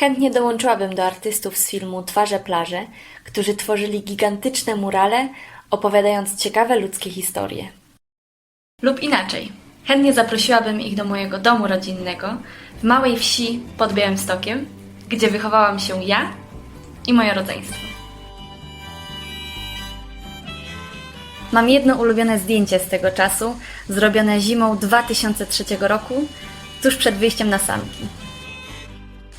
Chętnie dołączyłabym do artystów z filmu Twarze plaże, którzy tworzyli gigantyczne murale, opowiadając ciekawe ludzkie historie. Lub inaczej. Chętnie zaprosiłabym ich do mojego domu rodzinnego w małej wsi pod Białymstokiem, gdzie wychowałam się ja i moje rodzeństwo. Mam jedno ulubione zdjęcie z tego czasu, zrobione zimą 2003 roku, tuż przed wyjściem na sanki.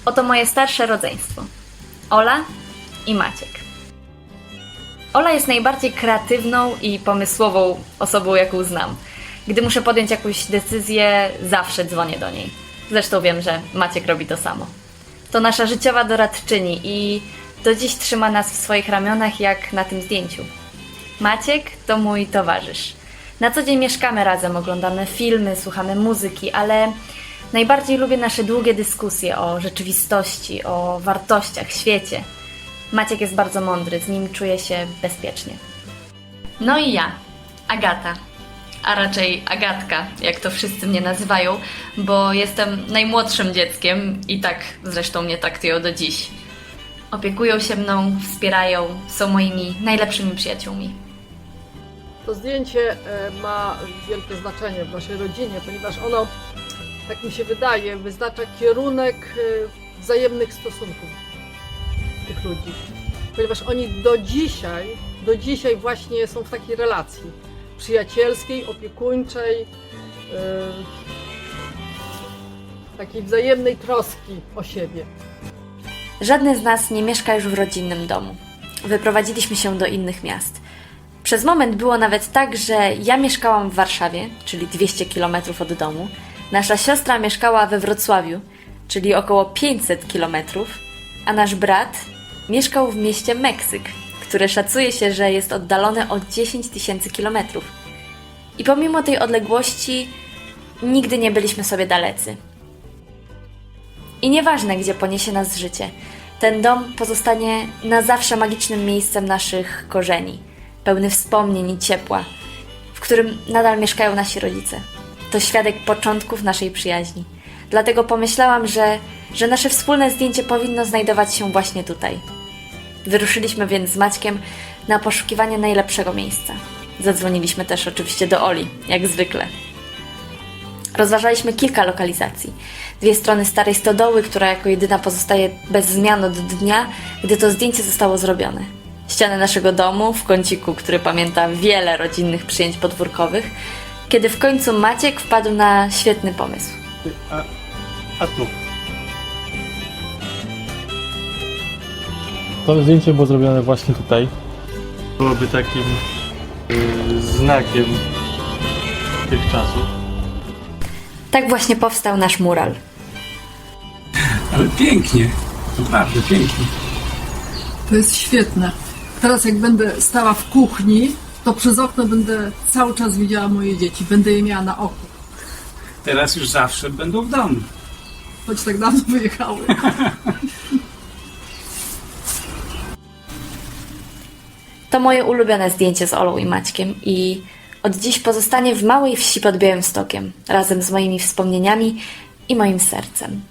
Oto moje starsze rodzeństwo. Ola i Maciek. Ola jest najbardziej kreatywną i pomysłową osobą, jaką znam. Gdy muszę podjąć jakąś decyzję, zawsze dzwonię do niej. Zresztą wiem, że Maciek robi to samo. To nasza życiowa doradczyni i do dziś trzyma nas w swoich ramionach, jak na tym zdjęciu. Maciek to mój towarzysz. Na co dzień mieszkamy razem, oglądamy filmy, słuchamy muzyki, ale najbardziej lubię nasze długie dyskusje o rzeczywistości, o wartościach, świecie. Maciek jest bardzo mądry, z nim czuję się bezpiecznie. No i ja, Agata. A raczej Agatka, jak to wszyscy mnie nazywają, bo jestem najmłodszym dzieckiem i tak zresztą mnie traktują do dziś. Opiekują się mną, wspierają, są moimi najlepszymi przyjaciółmi. To zdjęcie e, ma wielkie znaczenie w naszej rodzinie, ponieważ ono, tak mi się wydaje, wyznacza kierunek e, wzajemnych stosunków tych ludzi. Ponieważ oni do dzisiaj, do dzisiaj właśnie są w takiej relacji przyjacielskiej, opiekuńczej, e, takiej wzajemnej troski o siebie. Żadne z nas nie mieszka już w rodzinnym domu. Wyprowadziliśmy się do innych miast. Przez moment było nawet tak, że ja mieszkałam w Warszawie, czyli 200 km od domu. Nasza siostra mieszkała we Wrocławiu, czyli około 500 km, a nasz brat mieszkał w mieście Meksyk, które szacuje się, że jest oddalone o 10 tysięcy kilometrów. I pomimo tej odległości nigdy nie byliśmy sobie dalecy. I nieważne, gdzie poniesie nas życie, ten dom pozostanie na zawsze magicznym miejscem naszych korzeni, pełny wspomnień i ciepła, w którym nadal mieszkają nasi rodzice. To świadek początków naszej przyjaźni. Dlatego pomyślałam, że, że nasze wspólne zdjęcie powinno znajdować się właśnie tutaj. Wyruszyliśmy więc z Maćkiem na poszukiwanie najlepszego miejsca. Zadzwoniliśmy też oczywiście do Oli, jak zwykle. Rozważaliśmy kilka lokalizacji. Dwie strony starej stodoły, która jako jedyna pozostaje bez zmian od dnia, gdy to zdjęcie zostało zrobione. Ściany naszego domu w kąciku, który pamięta wiele rodzinnych przyjęć podwórkowych, kiedy w końcu Maciek wpadł na świetny pomysł. A, a tu. To zdjęcie było zrobione właśnie tutaj. Byłoby takim y, znakiem tych czasów. Tak właśnie powstał nasz mural. Ale pięknie, naprawdę pięknie. To jest świetne. Teraz jak będę stała w kuchni, to przez okno będę cały czas widziała moje dzieci. Będę je miała na oku. Teraz już zawsze będą w domu. Choć tak dawno wyjechały. To moje ulubione zdjęcie z Olą i Maćkiem i od dziś pozostanie w małej wsi pod Białymstokiem, razem z moimi wspomnieniami i moim sercem.